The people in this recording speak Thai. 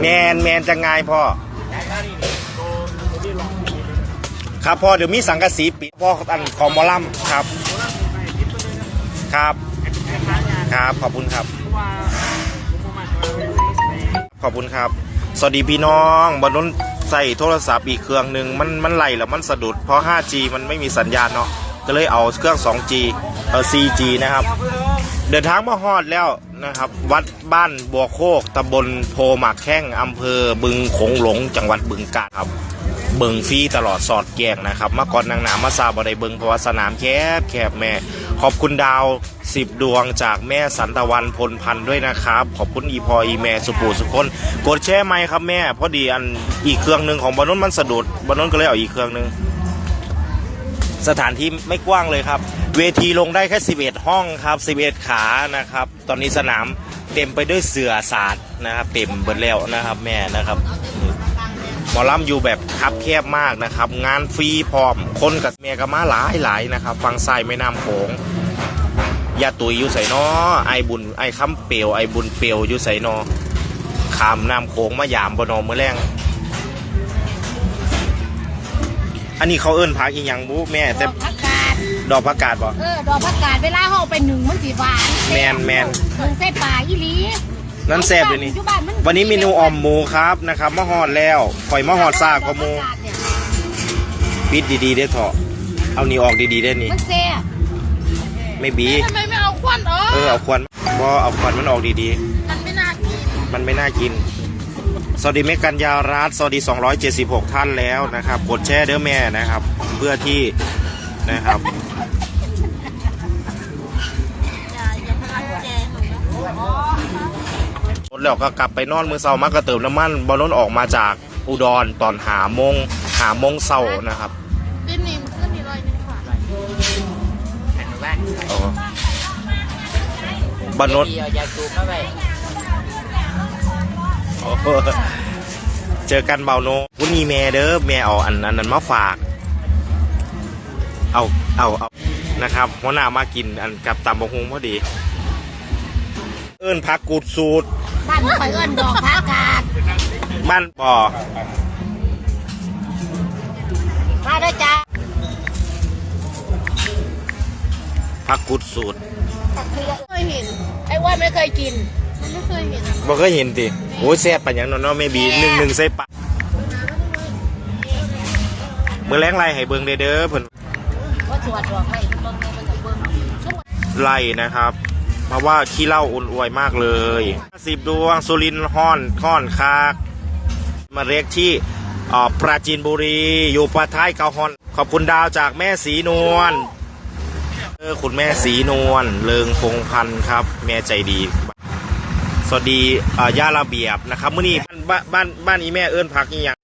แมนแมนจะง่ายพ่อครับพ่อเดี๋ยวมีสังกะสีปิดพ่ออันของมอลำครับ ครับ ครับขอบคุณครับ ขอบคุณครับ สวัสดีพี่น้องบนนั้นใส่โทรศัพท์อีกเครื่องหนึ่งมันมันไหลแล้วมันสะดุดเพราะ 5G มันไม่มีสัญญาณเนาะก็เลยเอาเครื่อง 2G เออ 4G นะครับ เดินทางมาฮอดแล้ว นะครับ วัดบ้านบัวโคกตำบลโพหมักแข้งอำเภอบึงโขงหลง จังหวัดบึงกาฬครับ เบิงฟรีตลอดสอดแกงนะครับเมื่อก่อนนางหนามาซาบอได้เบิงเพราะว่าสนามแคบแคบแม่ ขอบคุณดาวสิบดวงจากแม่สันตะวันพลพันธ์ด้วยนะครับ ขอบคุณอีพออีแม่สุปูสุคนกดแชร์ไหมครับแม่ พอดีอันอีกเครื่องหนึ่งของบอลนนมันสะดุดบอลนนก็เลยเอาอีกเครื่องหนึ่ง สถานที่ไม่กว้างเลยครับ เวทีลงได้แค่ 11 ห้องครับ 11 ขานะครับ ตอนนี้สนามเต็มไปด้วยเสือศาสตร์นะครับ เต็มเบิดแล้วนะครับแม่นะครับหมอลำอยู่แบบคับแคบมากนะครับ งานฟรีพร้อม คนกับเมียกับมาหลายหลายนะครับ ฟังไส้แม่น้ำโขงยาตุยอยู่ใส่นอไอบุญไอคำเปียวไอบุญเปียวอยู่ใส่นอขามน้ำโขงมายามบนอมือแรง อันนี้เขาเอิ้นพักอีหยังบุแม่ดแต่อกผักกาดดอกผักกาดบ่ เออดอกผักกาดเวลาห่อาไปหนึ่งมันสีหวานแมนแมน หนึ่งเส้นปลาอีหลีนั่นแซ่บเลยนี่อยู่บ้ามัวันนี้เมนูอ่อมหมูครับนะครับมะฮอดแล้วข่อยมะฮอดซากกว่าหมูดอกผักกาดเนี่ยปิดดีๆได้อเถอะเอานี่ออกดีๆได้อนี่ มันแซ่บไม่บี ทำไมไม่เอาควันออกเออเอาควันพอเอาควันมันออกดีมันไม่น่ากินๆ มันไม่น่ากิน สวัสดีแม่กัญญารัตน์สวัสดี 276 ท่านแล้วนะครับ กดแชร์เด้อแม่นะครับ เพื่อที่นะครับอย่าอย่าพลังแกหนูนะรถแล้วก็กลับไปนอนมือเศร้ามากระเติมน้ำมันบอลนนออกมาจากอุดรตอนหาโมงหาโมงเศร้านะครับกินนี่มันก็มีรอยนึงค่ะอ๋อบ้านนน เดียวยาสูบเข้าไปโอ้โหเจอกันเบาโนวันนี้แม่เด้อแม่เอาอันอันนั้นมาฝาก เอาเอาเอานะครับหัวหน้ามากินอันกับตำบะฮุงพอดี เอิ้นพักกูดสูตร บ้านมันไปเอิ้นดอกผักกาดบ้านป่อมาเด้อจ้าพักกูดสูตรเคยเห็น ไอ้ว่าไม่เคยกินมัน ไม่เคยเห็นบ่เคยเห็นติโอ้ยแซ่บปะหยังเนาะเนาะแม่บีหนึ่งหนึ่งใส่ปากเมื่อแรงไล่ให้เบิ่งเด้อเด้อเพิ่นว่าสวดดอกไม้เบิ่งในมันจะเบิ่งช่วงไล่นะครับ เพราะว่าขี้เหล้าอุ่นอวยมากเลยสิบดวงสุรินทร์ฮ้อนท่อนคาก มาเรียกที่เอ่อปราจีนบุรี อยู่ปะท้ายเกาฮอน ขอบคุณดาวจากแม่สีนวลเออคุณแม่สีนวลเลิงพงพันธ์ครับ แม่ใจดี สวัสดีอ่าย่าระเบียบนะครับมื่อนี้บ้านบ้านบ้านอีแม่เอิ้นพักอีหยัง